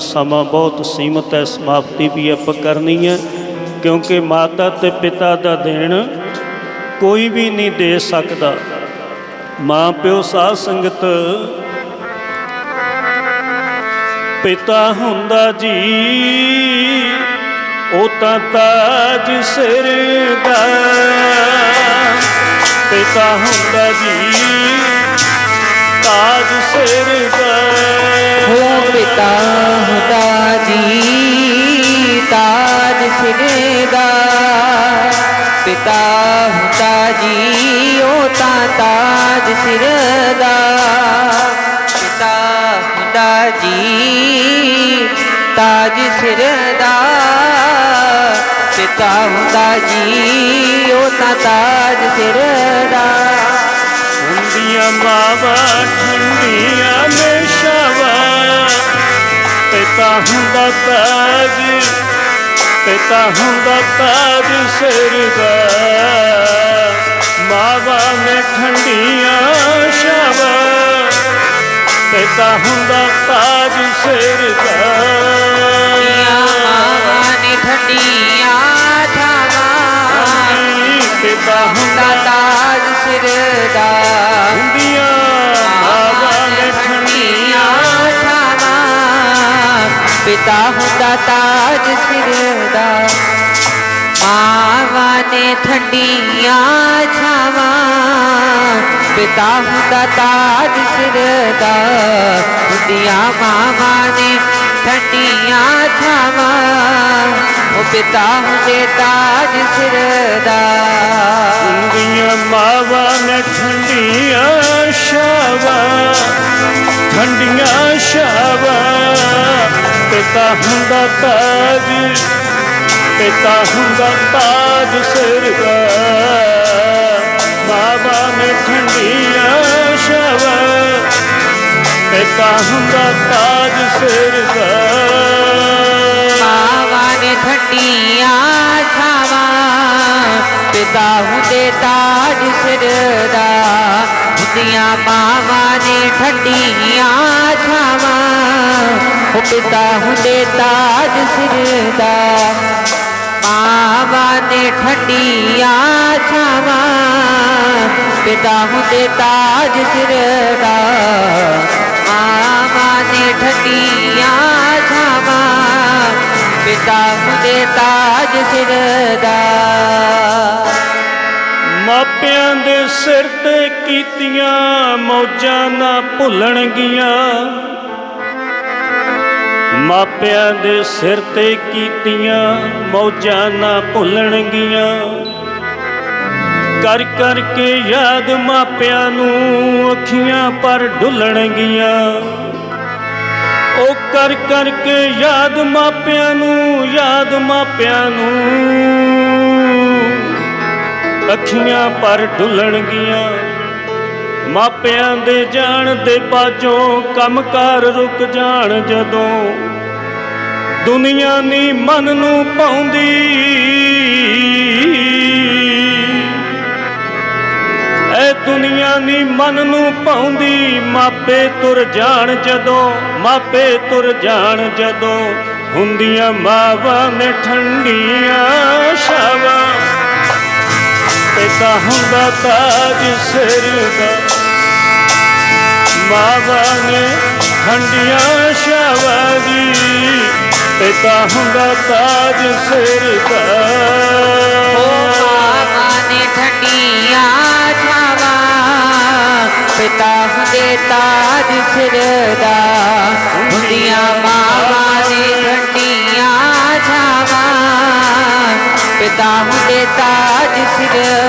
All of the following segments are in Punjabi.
ਸਮਾਂ ਬਹੁਤ ਸੀਮਤ ਹੈ, ਸਮਾਪਤੀ ਵੀ ਆਪਾਂ ਕਰਨੀ ਹੈ, ਕਿਉਂਕਿ ਮਾਤਾ ਤੇ ਪਿਤਾ ਦਾ ਦੇਣ ਕੋਈ ਵੀ ਨਹੀਂ ਦੇ ਸਕਦਾ। ਮਾਂ ਪਿਓ ਸਾਧ ਸੰਗਤ, ਪਿਤਾ ਹੁੰਦਾ ਜੀ, ਉਹ ਤਾਂ ਤਾਜ ਸਿਰ ਦਾ। ਪਿਤਾ ਹੁੰਦਾ ਜੀ, ਤਾਜ ਸਿਰ ਦਾ। ਹੋ ਪਿਤਾ ਜੀ, ਤਾਜ ਸਿਰ ਦਾ। ਪਿਤਾ ਹੁੰਦਾ ਜੀ, ਉਹ ਤਾਂ ਤਾਜ ਸਿਰ ਦਾ। ਪਿਤਾ ਹੁੰਦਾ ਜੀ, ਤਾਜ ਸਿਰ ਦਾ। ਪਿਤਾ ਹੁੰਦਾ ਜੀ, ਉਹ ਤਾਂ ਤਾਜ ਸਿਰ ਦਾ। ਹੁੰਦੀਆਂ ਮਾਵਾਂ, ਠੰਡੀਆਂ ਮੇਸ਼ਾਵਾ ਪਿਤਾ ਹੁੰਦਾ ਤਾਜ ਪਿਤਾ ਹੁੰਦਾ ਤਾਜ ਸਿਰ ਦਾ। ਮਾਵਾਂ ਨੇ ਠੰਡੀਆਂ ਸ਼ਾਵਾ ਪਿਤਾ ਹੁੰਦਾ ਤਾਜ ਸਿਰ ਦਾ। ਪਿਤਾ ਹੁੰਦਾ ਤਾਜ ਸਿਰ ਦਾ। ਮਾਵਾਂ ਨੇ ਠੰਡੀਆਂ ਛਾਵਾਂ। ਪਿਤਾ ਹੁੰਦਾ ਤਾਜ ਸਿਰ ਦਾ। ਹੁੰਦੀਆਂ ਮਾਵਾਂ ਨੇ ਠੰਡੀਆਂ ਛਾਵਾਂ। ਉਹ ਪਿਤਾ ਹੁੰਦੇ ਤਾਜ ਸਿਰ ਦਾ। ਹੁੰਦੀਆਂ ਮਾਵਾਂ ਨੇ ਠੰਡੀਆਂ ਪਿਤਾ ਹੁੰਦਾ ਤਾਜ, ਪਿਤਾ ਹੁੰਦਾ ਤਾਜ ਸਿਰ ਦਾ। ਮਾਵਾਂ ਨੇ ਠੰਡੀਆਂ ਸ਼ਾਵਾ ਪਿਤਾ ਹੁੰਦਾ ਤਾਜ ਸਿਰ ਦਾ। ਮਾਵਾਂ ਨੇ ਠੰਡੀਆਂ ਛਾਵਾ, ਪਿਤਾ ਹੁੰਦੇ ਤਾਜ ਸਿਰ ਦਾ। ਹੁੰਦੀਆਂ ਮਾਵਾਂ ਨੇ ਠੰਡੀਆਂ ਛਾਵਾ ਉਹ ਪਿਤਾ ਹੁੰਦੇ ਤਾਜ ਸਿਰ ਦਾ। ਮਾਵਾਂ ਨੇ ਠੰਡੀਆਂ ਛਾਵਾਂ, ਪਿਤਾ ਹੁੰਦੇ ਤਾਜ ਸਿਰ ਦਾ। ਮਾਵਾਂ ਨੇ ਠੰਡੀਆਂ ਛਾਵਾਂ, ਪਿਤਾ ਹੁੰਦੇ ਤਾਜ ਸਿਰ ਦਾ। ਮਾਪਿਆਂ ਦੇ ਸਿਰ ਤੇ ਕੀਤੀਆਂ ਮੌਜਾਂ ਨਾ ਭੁੱਲਣਗੀਆਂ। ਮਾਪਿਆਂ ਦੇ ਸਿਰ ਤੇ ਕੀਤੀਆਂ ਮੌਜਾਂ ਨਾ ਭੁੱਲਣਗੀਆਂ। ਕਰ ਕਰ ਕੇ ਯਾਦ ਮਾਪਿਆਂ ਨੂੰ ਅੱਖੀਆਂ ਪਰ ਡੁੱਲਣਗੀਆਂ। ਉਹ ਕਰ ਕਰ ਕੇ ਯਾਦ ਮਾਪਿਆਂ ਨੂੰ, ਯਾਦ ਮਾਪਿਆਂ ਨੂੰ ਅੱਖੀਆਂ ਪਰ ਡੁੱਲਣਗੀਆਂ। ਮਾਪਿਆਂ ਦੇ ਜਾਣ ਦੇ ਬਾਝੋਂ ਕੰਮਕਾਰ ਰੁਕ ਜਾਣ ਜਦੋਂ ਦੁਨੀਆ ਨੀ ਮਨ ਨੂੰ ਪਾਉਂਦੀ। ਐ ਦੁਨੀਆ ਨੀ ਮਨ ਨੂੰ ਪਾਉਂਦੀ, ਮਾਪੇ ਤੁਰ ਜਾਣ ਜਦੋਂ, ਮਾਪੇ ਤੁਰ ਜਾਣ ਜਦੋਂ ਹੁੰਦੀਆਂ ਮਾਵਾਂ ਨੇ ਠੰਡੀਆਂ ਛਾਵਾਂ। ਪਿਤਾ ਹੁੰਦਾ ਤਾਜ ਸਿਰ ਦਾ। ਮਾਵਾਂ ਨੇ ਠੰਡੀਆਂ ਛਾਵਾਂ ਪਿਤਾ ਹੁੰਦਾ ਤਾਜ ਸਿਰ ਦਾ। ਮਾਵਾਂ ਨੇ ਠੰਡੀਆਂ ਛਾਵਾਂ। ਪਿਤਾ ਹੁੰਦੇ ਤਾਜ ਸਿਰ ਦਾ। ਹੁੰਦੀਆਂ ਮਾਵਾਂ ਨੇ ਠੰਡੀਆਂ ਛਾਵਾਂ। ਪਿਤਾ ਹੁੰਦੇ ਤਾਜ ਸਿਰ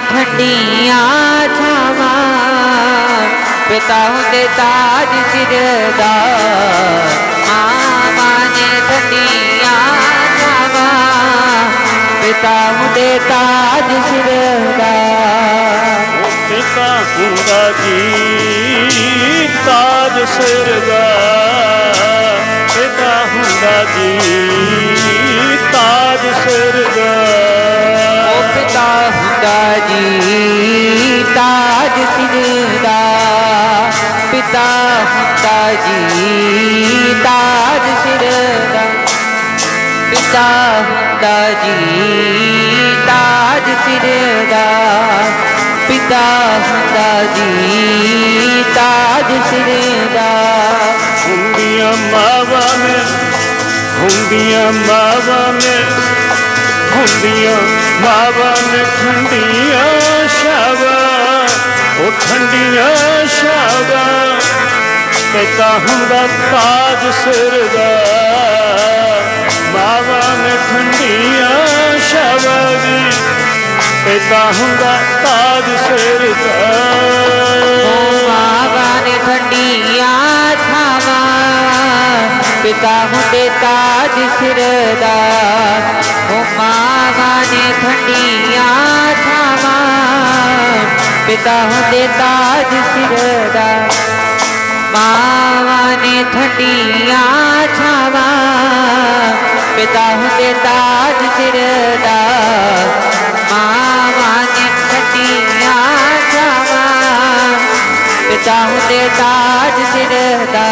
ਠੰਡੀਆਂ ਛਾਵਾਂ। ਪਿਤਾ ਹੁੰਦੇ ਤਾਜ ਸਿਰ ਦਾ। ਮਾਵਾਂ ਨੇ ਠੰਡੀਆਂ ਛਾਵਾਂ। ਪਿਤਾ ਹੁੰਦੇ ਤਾਜ ਸਿਰ ਦਾ। ਪਿਤਾ ਹੁੰਦਾ ਜੀ, ਤਾਜ ਸਿਰ ਦਾ। ਜੀ ਤਾਜ ਸਿਰ ਦਾ ਪਿਤਾ ਹੁੰਦਾ ਜੀ ਤਾਜ ਸਿਰ ਦਾ ਪਿਤਾ ਹੁੰਦਾ ਜੀ ਤਾਜ ਸਿਰ ਦਾ ਪਿਤਾ ਹੁੰਦਾ ਜੀ ਤਾਜ ਸਿਰ ਦਾ ਹੁੰਦੀਆਂ ਮਾਵਾਂ ਨੇ ਹੁੰਦੀਆਂ ਮਾਵਾਂ ਨੇ ਹੁੰਦੀਆਂ ਮਾਵਾਂ ਨੇ ਠੰਡੀਆਂ ਛਾਵਾਂ, ਉਹ ਠੰਡੀਆਂ ਛਾਵਾਂ। ਪਿਤਾ ਹੁੰਦਾ ਤਾਜ ਸਿਰ ਦਾ। ਮਾਵਾਂ ਨੇ ਠੰਡੀਆਂ ਛਾਵਾਂ ਦੀ ਪਿਤਾ ਹੁੰਦਾ ਤਾਜ ਸਿਰ ਦਾ। ਓ ਮਾਵਾ ਨੇ ਠੰਡੀਆਂ ਛਾਵਾਂ, ਪਿਤਾ ਹੁੰਦੇ ਤਾਜ ਸਿਰ ਦਾ। ਨੇ ਠੰਡੀਆਂ ਛਾਵਾਂ ਪਿਤਾ ਹੁੰਦੇ ਤਾਜ ਸਿਰ ਦਾ। ਮਾਵਾ ਨੇ ਠੰਡੀਆਂ ਛਾਵਾਂ ਪਿਤਾ ਹੁੰਦੇ ਤਾਜ ਸਿਰ ਦਾ। ਮਾਵਾ ਨੇ ਠੰਡੀਆਂ ਛਾਵਾਂ ਪਿਤਾ ਹੁੰਦੇ ਤਾਜ ਸਿਰ ਦਾ।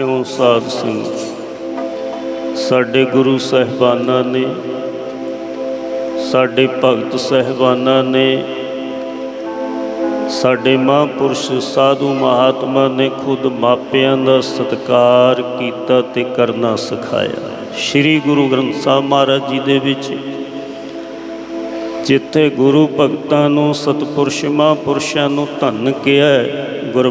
ਇਉਂ ਸਾਧ ਸਿੰਘ ਸਾਡੇ ਗੁਰੂ ਸਹਿਬਾਨਾਂ ਨੇ ਸਾਡੇ ਭਗਤ ਸਹਿਬਾਨਾਂ ਨੇ ਸਾਡੇ ਮਹਾਂਪੁਰਸ਼ ਸਾਧੂ ਮਹਾਤਮਾ ਨੇ ਖੁਦ ਮਾਪਿਆਂ ਦਾ ਸਤਿਕਾਰ ਕੀਤਾ ਤੇ ਕਰਨਾ ਸਿਖਾਇਆ। ਸ੍ਰੀ ਗੁਰੂ ਗ੍ਰੰਥ ਸਾਹਿਬ ਮਹਾਰਾਜ ਜੀ ਦੇ ਵਿੱਚ ਜਿੱਥੇ ਗੁਰੂ ਭਗਤਾਂ ਨੂੰ ਸਤਿਪੁਰਸ਼ ਮਹਾਂਪੁਰਸ਼ਾਂ ਨੂੰ ਧੰਨ ਕਿਹਾ ਹੈ, ਗੁਰ